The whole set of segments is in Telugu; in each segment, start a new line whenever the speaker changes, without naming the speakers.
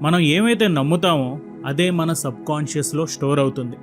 మనం ఏమైతే నమ్ముతామో అదే మన సబ్ కాన్షియస్లో స్టోర్ అవుతుంది.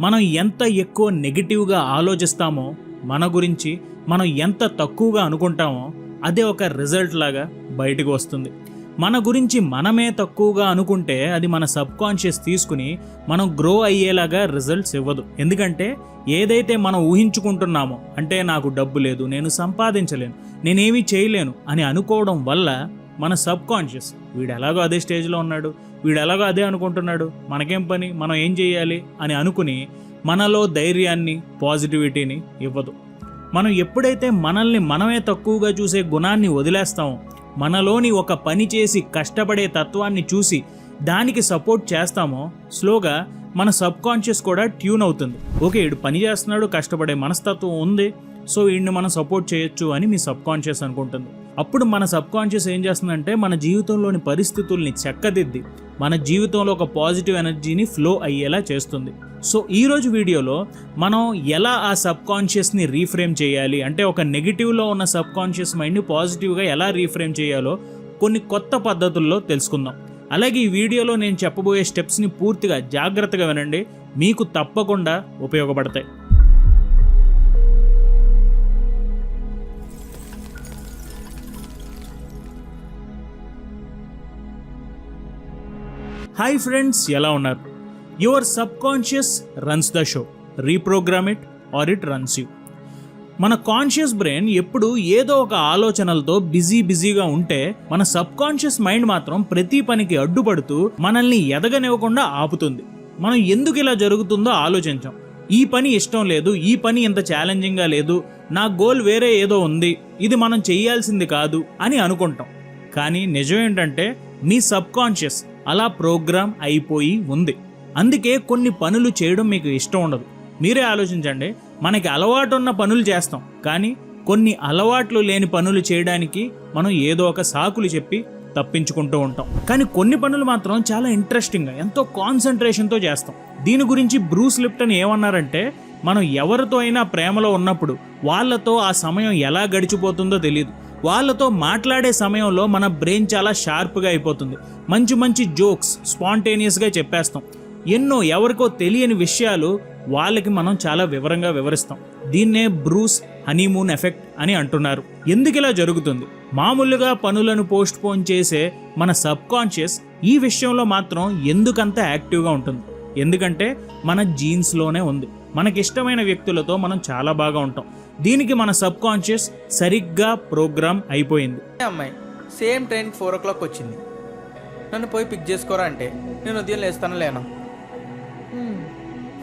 మనం ఎంత ఎక్కువ నెగిటివ్గా ఆలోచిస్తామో మన గురించి మనం ఎంత తక్కువగా అనుకుంటామో అదే ఒక రిజల్ట్ లాగా బయటకు వస్తుంది. మన గురించి మనమే తక్కువగా అనుకుంటే అది మన సబ్ కాన్షియస్ తీసుకుని మనం గ్రో అయ్యేలాగా రిజల్ట్స్ ఇవ్వదు. ఎందుకంటే ఏదైతే మనం ఊహించుకుంటున్నామో అంటే నాకు డబ్బు లేదు నేను సంపాదించలేను నేనేమీ చేయలేను అని అనుకోవడం వల్ల మన సబ్ కాన్షియస్ వీడు ఎలాగో అదే స్టేజ్లో ఉన్నాడు వీడు ఎలాగో అదే అనుకుంటున్నాడు మనకేం పని మనం ఏం చేయాలి అని అనుకుని మనలో ధైర్యాన్ని పాజిటివిటీని ఇవ్వదు. మనం ఎప్పుడైతే మనల్ని మనమే తక్కువగా చూసే గుణాన్ని వదిలేస్తామో మనలోని ఒక పని చేసి కష్టపడే తత్వాన్ని చూసి దానికి సపోర్ట్ చేస్తామో స్లోగా మన సబ్ కాన్షియస్ కూడా ట్యూన్ అవుతుంది. ఓకే వీడు పని చేస్తున్నాడు కష్టపడే మనస్తత్వం ఉంది సో వీడిని మనం సపోర్ట్ చేయొచ్చు అని మీ సబ్ కాన్షియస్ అనుకుంటుంది. అప్పుడు మన సబ్ కాన్షియస్ ఏం చేస్తుందంటే మన జీవితంలోని పరిస్థితుల్ని చెక్కదిద్ది మన జీవితంలో ఒక పాజిటివ్ ఎనర్జీని ఫ్లో అయ్యేలా చేస్తుంది. సో ఈరోజు వీడియోలో మనం ఎలా ఆ సబ్ కాన్షియస్ని రీఫ్రేమ్ చేయాలి అంటే ఒక నెగిటివ్లో ఉన్న సబ్ కాన్షియస్ మైండ్ని పాజిటివ్గా ఎలా రీఫ్రేమ్ చేయాలో కొన్ని కొత్త పద్ధతుల్లో తెలుసుకుందాం. అలాగే ఈ వీడియోలో నేను చెప్పబోయే స్టెప్స్ని పూర్తిగా జాగ్రత్తగా వినండి మీకు తప్పకుండా ఉపయోగపడతాయి. హాయ్ ఫ్రెండ్స్ ఎలా ఉన్నారు? Your subconscious runs the show. Reprogram it or it runs you. మన కాన్షియస్ బ్రెయిన్ ఎప్పుడు ఏదో ఒక ఆలోచనలతో బిజీ బిజీగా ఉంటే మన సబ్ కాన్షియస్ మైండ్ మాత్రం ప్రతి పనికి అడ్డుపడుతూ మనల్ని ఎదగనివ్వకుండా ఆపుతుంది. మనం ఎందుకు ఇలా జరుగుతుందో ఆలోచించాం. ఈ పని ఇష్టం లేదు ఈ పని ఇంత ఛాలెంజింగ్గా లేదు నా గోల్ వేరే ఏదో ఉంది ఇది మనం చేయాల్సింది కాదు అని అనుకుంటాం. కానీ నిజం ఏంటంటే మీ సబ్ కాన్షియస్ అలా ప్రోగ్రామ్ అయిపోయి ఉంది. అందుకే కొన్ని పనులు చేయడం మీకు ఇష్టం ఉండదు. మీరే ఆలోచించండి. మనకి అలవాటు ఉన్న పనులు చేస్తాం. కానీ కొన్ని అలవాట్లు లేని పనులు చేయడానికి మనం ఏదో ఒక సాకులు చెప్పి తప్పించుకుంటూ ఉంటాం. కానీ కొన్ని పనులు మాత్రం చాలా ఇంట్రెస్టింగ్గా ఎంతో కాన్సన్ట్రేషన్తో చేస్తాం. దీని గురించి బ్రూస్ లిప్టన్ ఏమన్నారంటే మనం ఎవరితో అయినా ప్రేమలో ఉన్నప్పుడు వాళ్ళతో ఆ సమయం ఎలా గడిచిపోతుందో తెలియదు వాళ్ళతో మాట్లాడే సమయంలో మన బ్రెయిన్ చాలా షార్ప్గా అయిపోతుంది. మంచి మంచి జోక్స్ స్పాంటేనియస్గా చెప్పేస్తాం. ఎన్నో ఎవరికో తెలియని విషయాలు వాళ్ళకి మనం చాలా వివరంగా వివరిస్తాం. దీన్నే బ్రూస్ హనీమూన్ ఎఫెక్ట్ అని అంటున్నారు. ఎందుకు ఇలా జరుగుతుంది? మామూలుగా పనులను పోస్ట్ పోన్ చేసే మన సబ్ కాన్షియస్ ఈ విషయంలో మాత్రం ఎందుకంత యాక్టివ్గా ఉంటుంది? ఎందుకంటే మన జీన్స్లోనే ఉంది. మనకిష్టమైన వ్యక్తులతో మనం చాలా బాగా ఉంటాం. దీనికి మన సబ్ కాన్షియస్ సరిగ్గా ప్రోగ్రామ్ అయిపోయింది.
అమ్మాయి same train four o'clock వచ్చింది. నన్ను పోయి పిక్ చేసుకోరా అంటే నేను ఉదయం లేస్తాను లేను.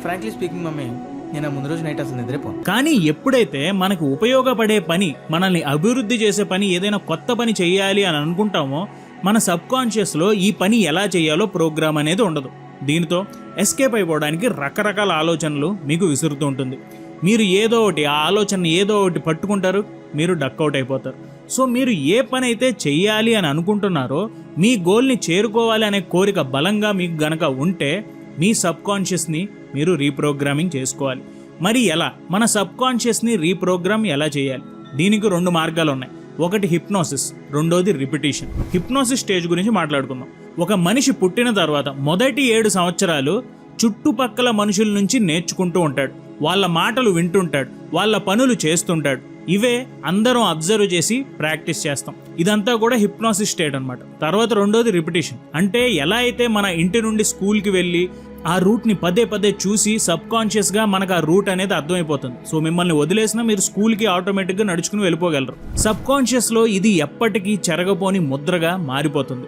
ఫ్రాంక్లీ స్పీకింగ్ మమ్మీ నేను ముందు రోజు నైట్ అసలు నిద్రపోను.
కానీ ఎప్పుడైతే మనకు ఉపయోగపడే పని మనల్ని అభివృద్ధి చేసే పని ఏదైనా కొత్త పని చేయాలి అని అనుకుంటామో మన సబ్ కాన్షియస్లో ఈ పని ఎలా చేయాలో ప్రోగ్రామ్ అనేది ఉండదు. దీనితో ఎస్కేప్ అయిపోవడానికి రకరకాల ఆలోచనలు మీకు విసురుతూ ఉంటుంది. మీరు ఏదో ఒకటి ఆ ఆలోచన ఏదో ఒకటి పట్టుకుంటారు మీరు డక్అవుట్ అయిపోతారు. సో మీరు ఏ పని అయితే చెయ్యాలి అని అనుకుంటున్నారో మీ గోల్ని చేరుకోవాలి అనే కోరిక బలంగా మీకు గనక ఉంటే మీ సబ్ కాన్షియస్ని మీరు రీప్రోగ్రామింగ్ చేసుకోవాలి. మరి ఎలా? మన సబ్ కాన్షియస్ని రీప్రోగ్రామ్ ఎలా చేయాలి? దీనికి రెండు మార్గాలు ఉన్నాయి. ఒకటి హిప్నోసిస్ రెండోది రిపిటేషన్ హిప్నోసిస్ స్టేజ్ గురించి మాట్లాడుకుందాం. ఒక మనిషి పుట్టిన తర్వాత మొదటి ఏడు సంవత్సరాలు చుట్టుపక్కల మనుషుల నుంచి నేర్చుకుంటూ ఉంటాడు. వాళ్ళ మాటలు వింటుంటాడు వాళ్ళ పనులు చేస్తుంటాడు. ఇవే అందరం అబ్జర్వ్ చేసి ప్రాక్టీస్ చేస్తాం. ఇదంతా కూడా హిప్నాసిస్ స్టేట్ అనమాట తర్వాత రెండోది రిపిటేషన్. అంటే ఎలా అయితే మన ఇంటి నుండి స్కూల్కి వెళ్ళి ఆ రూట్ని పదే పదే చూసి సబ్ కాన్షియస్గా మనకు ఆ రూట్ అనేది అర్థమైపోతుంది. సో మిమ్మల్ని వదిలేసినా మీరు స్కూల్కి ఆటోమేటిక్గా నడుచుకుని వెళ్ళిపోగలరు. సబ్ కాన్షియస్లో ఇది ఎప్పటికీ చెరగపోని ముద్రగా మారిపోతుంది.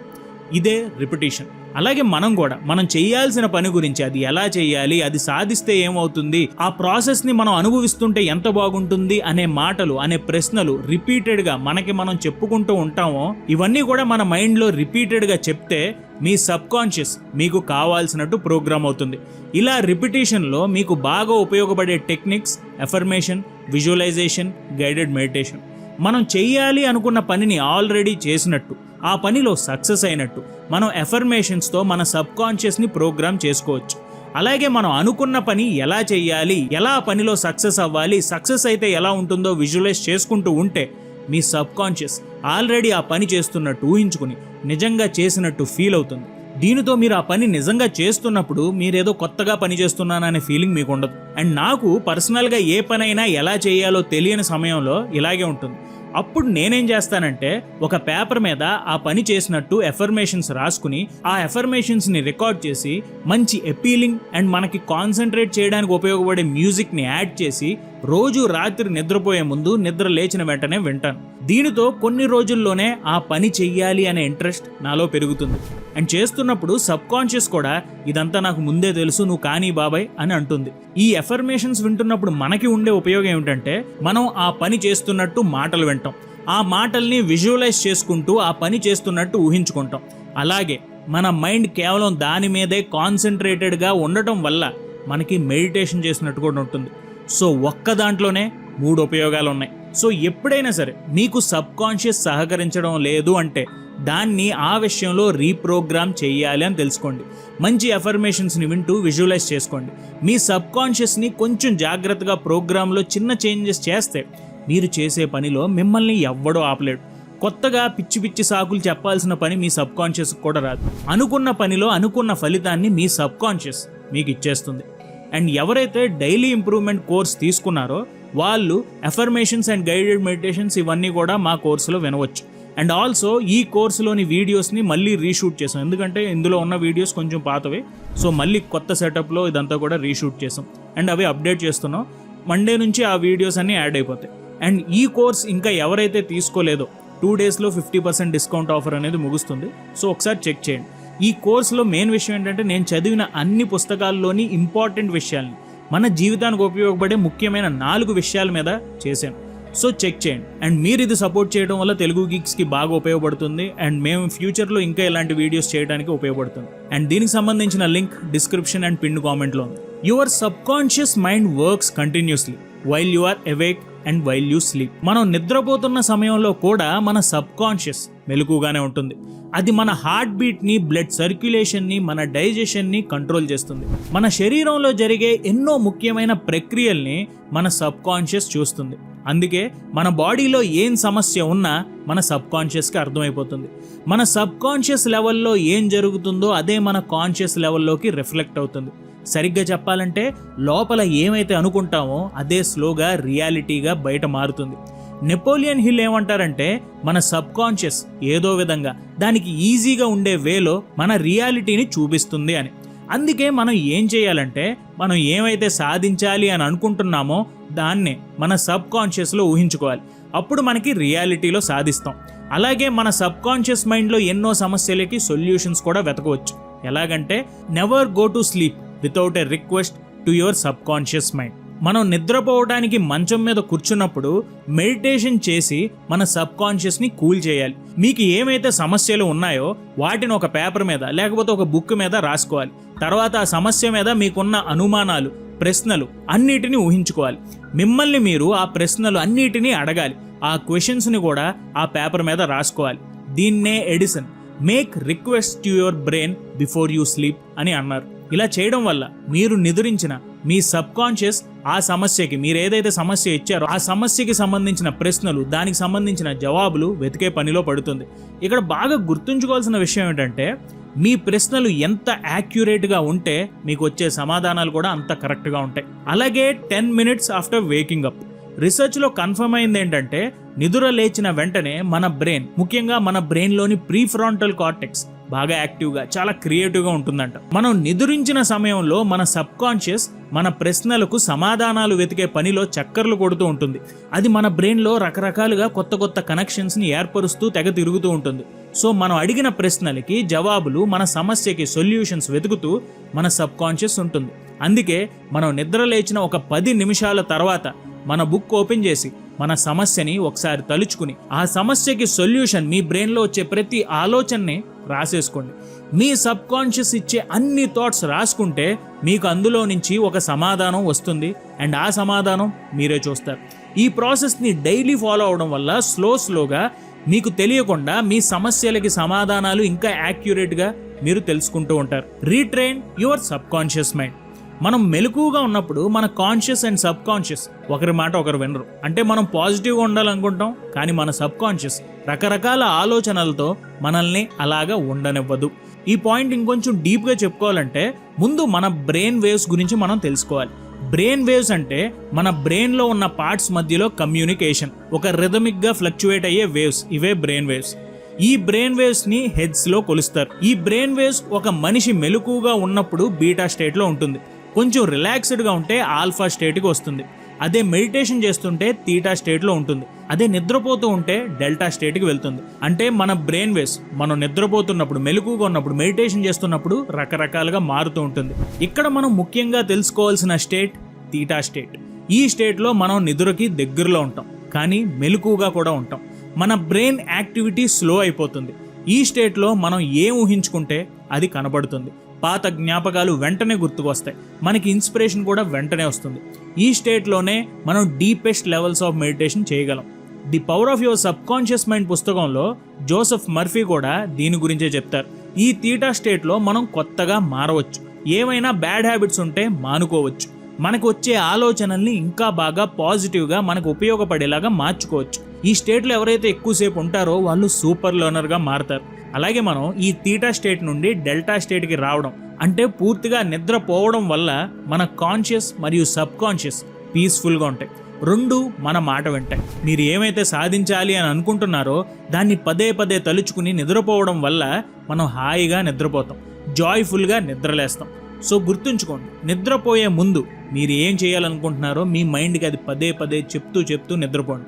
ఇదే రిపిటేషన్. అలాగే మనం కూడా మనం చేయాల్సిన పని గురించి అది ఎలా చేయాలి అది సాధిస్తే ఏమవుతుంది ఆ ప్రాసెస్ని మనం అనుభవిస్తుంటే ఎంత బాగుంటుంది అనే మాటలు అనే ప్రశ్నలు రిపీటెడ్గా మనకి మనం చెప్పుకుంటూ ఉంటామో ఇవన్నీ కూడా మన మైండ్లో రిపీటెడ్గా చెప్తే మీ సబ్ కాన్షియస్ మీకు కావాల్సినట్టు ప్రోగ్రామ్ అవుతుంది. ఇలా రిపిటేషన్లో మీకు బాగా ఉపయోగపడే techniques affirmation visualisation guided meditation మనం చేయాలి అనుకున్న పనిని ఆల్రెడీ చేసినట్టు ఆ పనిలో సక్సెస్ అయినట్టు మనం ఎఫర్మేషన్స్తో మన సబ్ కాన్షియస్ని ప్రోగ్రామ్ చేసుకోవచ్చు. అలాగే మనం అనుకున్న పని ఎలా చేయాలి ఎలా పనిలో సక్సెస్ అవ్వాలి సక్సెస్ అయితే ఎలా ఉంటుందో విజువలైజ్ చేసుకుంటూ ఉంటే మీ సబ్ కాన్షియస్ ఆల్రెడీ ఆ పని చేస్తున్నట్టు ఊహించుకుని నిజంగా చేసినట్టు ఫీల్ అవుతుంది. దీనితో మీరు ఆ పని నిజంగా చేస్తున్నప్పుడు మీరేదో కొత్తగా పని చేస్తున్నాననే ఫీలింగ్ మీకు ఉండదు. అండ్ నాకు పర్సనల్గా ఏ పనైనా ఎలా చేయాలో తెలియని సమయంలో ఇలాగే ఉంటుంది. అప్పుడు నేనేం చేస్తానంటే ఒక పేపర్ మీద ఆ పని చేసినట్టు ఎఫర్మేషన్స్ రాసుకుని ఆ ఎఫర్మేషన్స్ని రికార్డ్ చేసి మంచి అపీలింగ్ అండ్ మనకి కాన్సన్ట్రేట్ చేయడానికి ఉపయోగపడే మ్యూజిక్ని యాడ్ చేసి రోజు రాత్రి నిద్రపోయే ముందు నిద్ర లేచిన వెంటనే వింటాను. దీనితో కొన్ని రోజుల్లోనే ఆ పని చెయ్యాలి అనే ఇంట్రెస్ట్ నాలో పెరుగుతుంది. అండ్ చేస్తున్నప్పుడు సబ్ కాన్షియస్ కూడా ఇదంతా నాకు ముందే తెలుసు నువ్వు కానీ బాబాయ్ అని అంటుంది. ఈ ఎఫర్మేషన్స్ వింటున్నప్పుడు మనకి ఉండే ఉపయోగం ఏమిటంటే మనం ఆ పని చేస్తున్నట్టు మాటలు వింటాం. ఆ మాటల్ని విజువలైజ్ చేసుకుంటూ ఆ పని చేస్తున్నట్టు ఊహించుకుంటాం. అలాగే మన మైండ్ కేవలం దాని మీదే కాన్సన్ట్రేటెడ్గా ఉండటం వల్ల మనకి మెడిటేషన్ చేసినట్టు కూడా ఉంటుంది. సో ఒక్క దాంట్లోనే మూడు ఉపయోగాలు ఉన్నాయి. సో ఎప్పుడైనా సరే మీకు సబ్ కాన్షియస్ సహకరించడం లేదు అంటే దాన్ని ఆ విషయంలో రీప్రోగ్రామ్ చేయాలి అని తెలుసుకోండి. మంచి అఫర్మేషన్స్ని వింటూ విజువలైజ్ చేసుకోండి. మీ సబ్ కాన్షియస్ని కొంచెం జాగ్రత్తగా ప్రోగ్రాంలో చిన్న చేంజెస్ చేస్తే మీరు చేసే పనిలో మిమ్మల్ని ఎవ్వడో ఆపలేడు. కొత్తగా పిచ్చి పిచ్చి సాకులు చెప్పాల్సిన పని మీ సబ్ కాన్షియస్ కూడా రాదు. అనుకున్న పనిలో అనుకున్న ఫలితాన్ని మీ సబ్ కాన్షియస్ మీకు ఇచ్చేస్తుంది. అండ్ ఎవరైతే డైలీ ఇంప్రూవ్మెంట్ కోర్స్ తీసుకున్నారో వాళ్ళు ఎఫర్మేషన్స్ అండ్ గైడెడ్ మెడిటేషన్స్ ఇవన్నీ కూడా మా కోర్సులో వినవచ్చు. అండ్ ఆల్సో ఈ కోర్సులోని వీడియోస్ని మళ్ళీ రీషూట్ చేసాం. ఎందుకంటే ఇందులో ఉన్న వీడియోస్ కొంచెం పాతవే. సో మళ్ళీ కొత్త సెటప్లో ఇదంతా కూడా రీషూట్ చేసాం. అండ్ అవి అప్డేట్ చేస్తున్నాం. మండే నుంచి ఆ వీడియోస్ అన్నీ యాడ్ అయిపోతాయి. అండ్ ఈ కోర్స్ ఇంకా ఎవరైతే తీసుకోలేదో టూ డేస్లో ఫిఫ్టీ పర్సెంట్ డిస్కౌంట్ ఆఫర్ అనేది ముగుస్తుంది. సో ఒకసారి చెక్ చేయండి. ఈ కోర్సులో మెయిన్ విషయం ఏంటంటే నేను చదివిన అన్ని పుస్తకాల్లోని ఇంపార్టెంట్ విషయాల్ని మన జీవితానికి ఉపయోగపడే ముఖ్యమైన నాలుగు విషయాల మీద చేశాను. సో చెక్ చేయండి. అండ్ మీరు ఇది సపోర్ట్ చేయడం వల్ల తెలుగు గిగ్స్కి బాగా ఉపయోగపడుతుంది. అండ్ మేము ఫ్యూచర్లో ఇంకా ఇలాంటి వీడియోస్ చేయడానికి ఉపయోగపడుతుంది. అండ్ దీనికి సంబంధించిన లింక్ డిస్క్రిప్షన్ అండ్ పిన్ కామెంట్లో ఉంది. Your subconscious mind works continuously. While you are awake and while you sleep మనం నిద్రపోతున్న సమయంలో కూడా మన సబ్ కాన్షియస్ మెలకుగానే ఉంటుంది. అది మన హార్ట్ బీట్ని బ్లడ్ సర్క్యులేషన్ని మన డైజెషన్ని కంట్రోల్ చేస్తుంది. మన శరీరంలో జరిగే ఎన్నో ముఖ్యమైన ప్రక్రియల్ని మన సబ్ కాన్షియస్ చూస్తుంది. అందుకే మన బాడీలో ఏం సమస్య ఉన్నా మన సబ్ కాన్షియస్కి అర్థమైపోతుంది. మన సబ్ కాన్షియస్ లెవెల్లో ఏం జరుగుతుందో అదే మన కాన్షియస్ లెవెల్లోకి రిఫ్లెక్ట్ అవుతుంది. సరిగ్గా చెప్పాలంటే లోపల ఏమైతే అనుకుంటామో అదే స్లోగా రియాలిటీగా బయట మారుతుంది. నెపోలియన్ హిల్ ఏమంటారంటే మన సబ్ కాన్షియస్ ఏదో విధంగా దానికి ఈజీగా ఉండే వేలో మన రియాలిటీని చూపిస్తుంది అని. అందుకే మనం ఏం చేయాలంటే మనం ఏమైతే సాధించాలి అని అనుకుంటున్నామో దాన్నే మన సబ్ కాన్షియస్లో ఊహించుకోవాలి. అప్పుడు మనకి రియాలిటీలో సాధిస్తాం. అలాగే మన సబ్ కాన్షియస్ మైండ్లో ఎన్నో సమస్యలకి సొల్యూషన్స్ కూడా వెతకవచ్చు. ఎలాగంటే never go to sleep. Without a request to your subconscious mind మనం నిద్రపోవడానికి మంచం మీద కూర్చున్నప్పుడు మెడిటేషన్ చేసి మన సబ్కాన్షియస్ని కూల్ చేయాలి. మీకు ఏమైతే సమస్యలు ఉన్నాయో వాటిని ఒక పేపర్ మీద లేకపోతే ఒక బుక్ మీద రాసుకోవాలి. తర్వాత ఆ సమస్య మీద మీకున్న అనుమానాలు ప్రశ్నలు అన్నిటినీ ఊహించుకోవాలి. మిమ్మల్ని మీరు ఆ ప్రశ్నలు అన్నిటినీ అడగాలి. ఆ క్వశ్చన్స్ని కూడా ఆ పేపర్ మీద రాసుకోవాలి. దీన్నే Edison make request to your brain before you sleep అని అన్నారు. ఇలా చేయడం వల్ల మీరు నిద్రించిన మీ సబ్ కాన్షియస్ ఆ సమస్యకి మీరు ఏదైతే సమస్య ఇచ్చారో ఆ సమస్యకి సంబంధించిన ప్రశ్నలు దానికి సంబంధించిన జవాబులు వెతికే పనిలో పడుతుంది. ఇక్కడ బాగా గుర్తుంచుకోవాల్సిన విషయం ఏంటంటే మీ ప్రశ్నలు ఎంత యాక్యురేట్గా ఉంటే మీకు వచ్చే సమాధానాలు కూడా అంత కరెక్ట్గా ఉంటాయి. అలాగే ten minutes after waking up రీసెర్చ్లో confirm అయింది ఏంటంటే నిదుర లేచిన వెంటనే మన బ్రెయిన్ ముఖ్యంగా మన బ్రెయిన్లోని ప్రీఫ్రాంటల్ కార్టెక్స్ బాగా యాక్టివ్గా చాలా క్రియేటివ్గా ఉంటుందంట. మనం నిదురించిన సమయంలో మన సబ్ కాన్షియస్ మన ప్రశ్నలకు సమాధానాలు వెతికే పనిలో చక్కర్లు కొడుతూ ఉంటుంది. అది మన బ్రెయిన్లో రకరకాలుగా కొత్త కొత్త కనెక్షన్స్ని ఏర్పరుస్తూ తెగ తిరుగుతూ ఉంటుంది. సో మనం అడిగిన ప్రశ్నలకి జవాబులు మన సమస్యకి సొల్యూషన్స్ వెతుకుతూ మన సబ్ కాన్షియస్ ఉంటుంది. అందుకే మనం నిద్ర లేచిన ఒక పది నిమిషాల తర్వాత మన బుక్ ఓపెన్ చేసి మన సమస్యని ఒకసారి తలుచుకుని ఆ సమస్యకి సొల్యూషన్ మీ బ్రెయిన్లో వచ్చే ప్రతి ఆలోచనని రాసేసుకోండి. మీ సబ్ కాన్షియస్ ఇచ్చే అన్ని థాట్స్ రాసుకుంటే మీకు అందులో నుంచి ఒక సమాధానం వస్తుంది అండ్ ఆ సమాధానం మీరే చూస్తారు. ఈ ప్రాసెస్ని డైలీ ఫాలో అవడం వల్ల స్లో స్లోగా మీకు తెలియకుండా మీ సమస్యలకి సమాధానాలు ఇంకా యాక్యురేట్గా మీరు తెలుసుకుంటూ ఉంటారు. Retrain your subconscious mind. మనం మెలకుగా ఉన్నప్పుడు మన కాన్షియస్ అండ్ సబ్ కాన్షియస్ ఒకరి మాట ఒకరు వినరు. అంటే మనం పాజిటివ్గా ఉండాలనుకుంటాం కానీ మన సబ్ కాన్షియస్ రకరకాల ఆలోచనలతో మనల్ని అలాగా ఉండనివ్వదు. ఈ పాయింట్ ఇంకొంచెం డీప్గా చెప్పుకోవాలంటే ముందు మన బ్రెయిన్ వేవ్స్ గురించి మనం తెలుసుకోవాలి. బ్రెయిన్ వేవ్స్ అంటే మన బ్రెయిన్లో ఉన్న పార్ట్స్ మధ్యలో కమ్యూనికేషన్ ఒక రిథమిక్గా ఫ్లక్చువేట్ అయ్యే వేవ్స్ ఇవే బ్రెయిన్ వేవ్స్ ఈ బ్రెయిన్ వేవ్స్ని హెడ్స్లో కొలుస్తారు. ఈ బ్రెయిన్ వేవ్స్ ఒక మనిషి మెలకుగా ఉన్నప్పుడు బీటా స్టేట్లో ఉంటుంది. కొంచెం రిలాక్స్డ్గా ఉంటే ఆల్ఫా స్టేట్కి వస్తుంది. అదే మెడిటేషన్ చేస్తుంటే తీటా స్టేట్లో ఉంటుంది. అదే నిద్రపోతూ ఉంటే డెల్టా స్టేట్కి వెళ్తుంది. అంటే మన బ్రెయిన్ వేవ్స్ మనం నిద్రపోతున్నప్పుడు మెలకుగా ఉన్నప్పుడు మెడిటేషన్ చేస్తున్నప్పుడు రకరకాలుగా మారుతూ ఉంటుంది. ఇక్కడ మనం ముఖ్యంగా తెలుసుకోవాల్సిన స్టేట్ తీటా స్టేట్ ఈ స్టేట్లో మనం నిద్రకి దగ్గరలో ఉంటాం. కానీ మెలకుగా కూడా ఉంటాం. మన బ్రెయిన్ యాక్టివిటీ స్లో అయిపోతుంది. ఈ స్టేట్లో మనం ఏం ఊహించుకుంటే అది కనబడుతుంది. పాత జ్ఞాపకాలు వెంటనే గుర్తుకొస్తాయి మనకి ఇన్స్పిరేషన్ కూడా వెంటనే వస్తుంది. ఈ స్టేట్లోనే మనం డీపెస్ట్ లెవెల్స్ ఆఫ్ మెడిటేషన్ చేయగలం. The power of your subconscious mind పుస్తకంలో జోసెఫ్ మర్ఫీ కూడా దీని గురించే చెప్తారు. ఈ తీటా స్టేట్లో మనం కొత్తగా మారవచ్చు. ఏమైనా బ్యాడ్ హ్యాబిట్స్ ఉంటే మానుకోవచ్చు. మనకు వచ్చే ఆలోచనల్ని ఇంకా బాగా పాజిటివ్గా మనకు ఉపయోగపడేలాగా మార్చుకోవచ్చు. ఈ స్టేట్లో ఎవరైతే ఎక్కువసేపు ఉంటారో వాళ్ళు సూపర్ లర్నర్గా మారతారు. అలాగే మనం ఈ తీటా స్టేట్ నుండి డెల్టా స్టేట్కి రావడం అంటే పూర్తిగా నిద్రపోవడం వల్ల మన కాన్షియస్ మరియు సబ్ కాన్షియస్ పీస్ఫుల్గా ఉంటాయి. రెండు మన మాట వింటాయి. మీరు ఏమైతే సాధించాలి అని అనుకుంటున్నారో దాన్ని పదే పదే తలుచుకుని నిద్రపోవడం వల్ల మనం హాయిగా నిద్రపోతాం. జాయ్ఫుల్గా నిద్రలేస్తాం. సో గుర్తుంచుకోండి నిద్రపోయే ముందు మీరు ఏం చేయాలనుకుంటున్నారో మీ మైండ్కి అది పదే పదే చెప్తూ చెప్తూ నిద్రపోండి.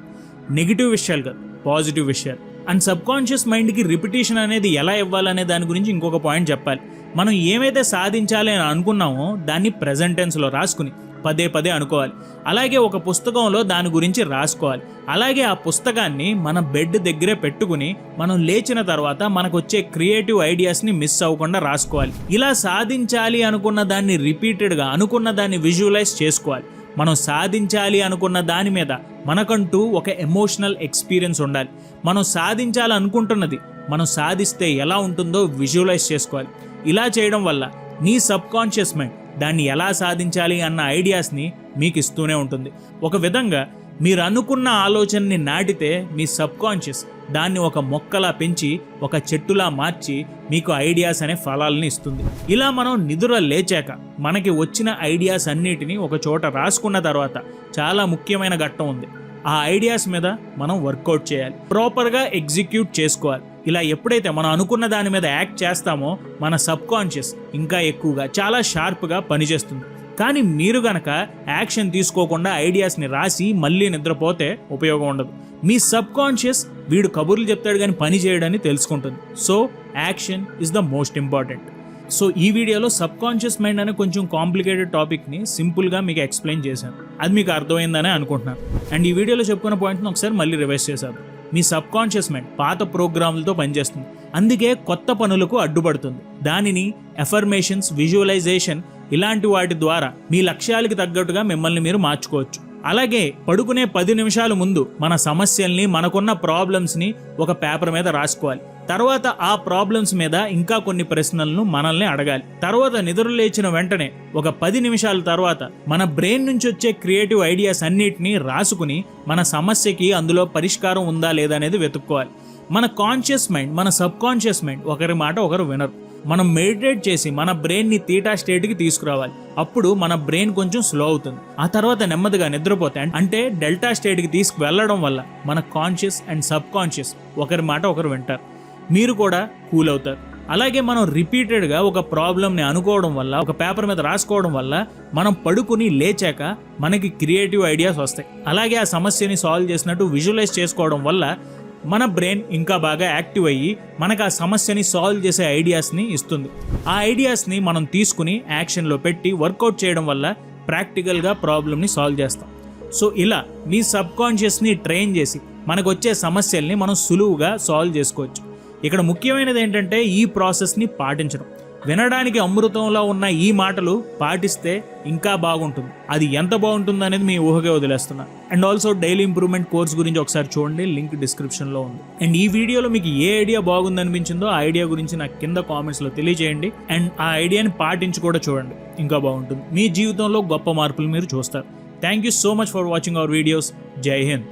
నెగిటివ్ విషయాలు కాదు పాజిటివ్ విషయాలు. అండ్ సబ్ కాన్షియస్ మైండ్కి రిపిటేషన్ అనేది ఎలా ఇవ్వాలనే దాని గురించి ఇంకొక పాయింట్ చెప్పాలి. మనం ఏమైతే సాధించాలి అని అనుకున్నామో దాన్ని ప్రజెంట్ టెన్స్లో రాసుకుని పదే పదే అనుకోవాలి. అలాగే ఒక పుస్తకంలో దాని గురించి రాసుకోవాలి. అలాగే ఆ పుస్తకాన్ని మన బెడ్ దగ్గరే పెట్టుకుని మనం లేచిన తర్వాత మనకు వచ్చే క్రియేటివ్ ఐడియాస్ని మిస్ అవ్వకుండా రాసుకోవాలి. ఇలా సాధించాలి అనుకున్న దాన్ని రిపీటెడ్గా అనుకున్న దాన్ని విజువలైజ్ చేసుకోవాలి. మనం సాధించాలి అనుకున్న దాని మీద మనకంటూ ఒక ఎమోషనల్ ఎక్స్పీరియన్స్ ఉండాలి. మనం సాధించాలనుకుంటున్నది మనం సాధిస్తే ఎలా ఉంటుందో విజువలైజ్ చేసుకోవాలి. ఇలా చేయడం వల్ల నీ సబ్ కాన్షియస్ మైండ్ దాన్ని ఎలా సాధించాలి అన్న ఐడియాస్ని మీకు ఇస్తూనే ఉంటుంది. ఒక విధంగా మీరు అనుకున్న ఆలోచనని నాటితే మీ సబ్ కాన్షియస్ దాన్ని ఒక మొక్కలా పెంచి ఒక చెట్టులా మార్చి మీకు ఐడియాస్ అనే ఫలాలని ఇస్తుంది. ఇలా మనం నిధుల లేచాక మనకి వచ్చిన ఐడియాస్ అన్నిటినీ ఒక చోట రాసుకున్న తర్వాత చాలా ముఖ్యమైన ఘట్టం ఉంది. ఆ ఐడియాస్ మీద మనం వర్కౌట్ చేయాలి. ప్రాపర్గా ఎగ్జిక్యూట్ చేసుకోవాలి. ఇలా ఎప్పుడైతే మనం అనుకున్న దాని మీద యాక్ట్ చేస్తామో మన సబ్ కాన్షియస్ ఇంకా ఎక్కువగా చాలా షార్ప్గా పనిచేస్తుంది. కానీ మీరు గనక యాక్షన్ తీసుకోకుండా ఐడియాస్ని రాసి మళ్ళీ నిద్రపోతే ఉపయోగం ఉండదు. మీ సబ్ కాన్షియస్ వీడు కబుర్లు చెప్తాడు కానీ పని చేయడని తెలుసుకుంటుంది. So action is the most important. So ఈ వీడియోలో సబ్ కాన్షియస్ మైండ్ అనే కొంచెం కాంప్లికేటెడ్ టాపిక్ని సింపుల్గా మీకు ఎక్స్ప్లెయిన్ చేశాను. అది మీకు అర్థమైందనే అనుకుంటున్నాను. అండ్ ఈ వీడియోలో చెప్పుకున్న పాయింట్ని ఒకసారి మళ్ళీ రివైజ్ చేశాను. మీ సబ్ కాన్షియస్ మైండ్ పాత ప్రోగ్రాములతో పనిచేస్తుంది. అందుకే కొత్త పనులకు అడ్డుపడుతుంది. దానిని ఎఫర్మేషన్స్ విజువలైజేషన్ ఇలాంటి వాటి ద్వారా మీ లక్ష్యాలకు తగ్గట్టుగా మిమ్మల్ని మీరు మార్చుకోవచ్చు. అలాగే పడుకునే పది నిమిషాల ముందు మన సమస్యల్ని మనకున్న ప్రాబ్లమ్స్ని ఒక పేపర్ మీద రాసుకోవాలి. తర్వాత ఆ ప్రాబ్లమ్స్ మీద ఇంకా కొన్ని ప్రశ్నలను మనల్ని అడగాలి. తర్వాత నిద్ర లేచిన వెంటనే ఒక పది నిమిషాల తర్వాత మన బ్రెయిన్ నుంచి వచ్చే క్రియేటివ్ ఐడియాస్ అన్నిటినీ రాసుకుని మన సమస్యకి అందులో పరిష్కారం ఉందా లేదా అనేది వెతుక్కోవాలి. మన కాన్షియస్ మైండ్ మన సబ్ కాన్షియస్ మైండ్ ఒకరి మాట ఒకరు వినరు. మనం మెడిటేట్ చేసి మన బ్రెయిన్ని తీటా స్టేట్కి తీసుకురావాలి. అప్పుడు మన బ్రెయిన్ కొంచెం స్లో అవుతుంది. ఆ తర్వాత నెమ్మదిగా నిద్రపోతాయి అంటే డెల్టా స్టేట్కి తీసుకు వెళ్ళడం వల్ల మన కాన్షియస్ అండ్ సబ్ కాన్షియస్ ఒకరి మాట ఒకరు వింటారు. మీరు కూడా కూల్ అవుతారు. అలాగే మనం రిపీటెడ్గా ఒక ప్రాబ్లమ్ని అనుకోవడం వల్ల ఒక పేపర్ మీద రాసుకోవడం వల్ల మనం పడుకుని లేచాక మనకి క్రియేటివ్ ఐడియాస్ వస్తాయి. అలాగే ఆ సమస్యని సాల్వ్ చేసినట్టు విజువలైజ్ చేసుకోవడం వల్ల మన బ్రెయిన్ ఇంకా బాగా యాక్టివ్ అయ్యి మనకు ఆ సమస్యని సాల్వ్ చేసే ఐడియాస్ని ఇస్తుంది. ఆ ఐడియాస్ని మనం తీసుకుని యాక్షన్లో పెట్టి వర్కౌట్ చేయడం వల్ల ప్రాక్టికల్గా ప్రాబ్లమ్ని సాల్వ్ చేస్తాం. సో ఇలా మీ సబ్ కాన్షియస్ని ట్రైన్ చేసి మనకు వచ్చే సమస్యల్ని మనం సులువుగా సాల్వ్ చేసుకోవచ్చు. ఇక్కడ ముఖ్యమైనది ఏంటంటే ఈ ప్రాసెస్ని పాటించడం. వినడానికి అమృతంలో ఉన్న ఈ మాటలు పాటిస్తే ఇంకా బాగుంటుంది. అది ఎంత బాగుంటుంది అనేది మీ ఊహకే వదిలేస్తున్నా. And also daily improvement course గురించి ఒకసారి చూడండి లింక్ డిస్క్రిప్షన్లో ఉంది. అండ్ ఈ వీడియోలో మీకు ఏ ఐడియా బాగుంది అనిపించిందో ఆ ఐడియా గురించి నాకు కింద కామెంట్స్లో తెలియజేయండి. అండ్ ఆ ఐడియాని పాటించి కూడా చూడండి ఇంకా బాగుంటుంది. మీ జీవితంలో గొప్ప మార్పులు మీరు చూస్తారు. Thank you so much for watching our videos Jai Hind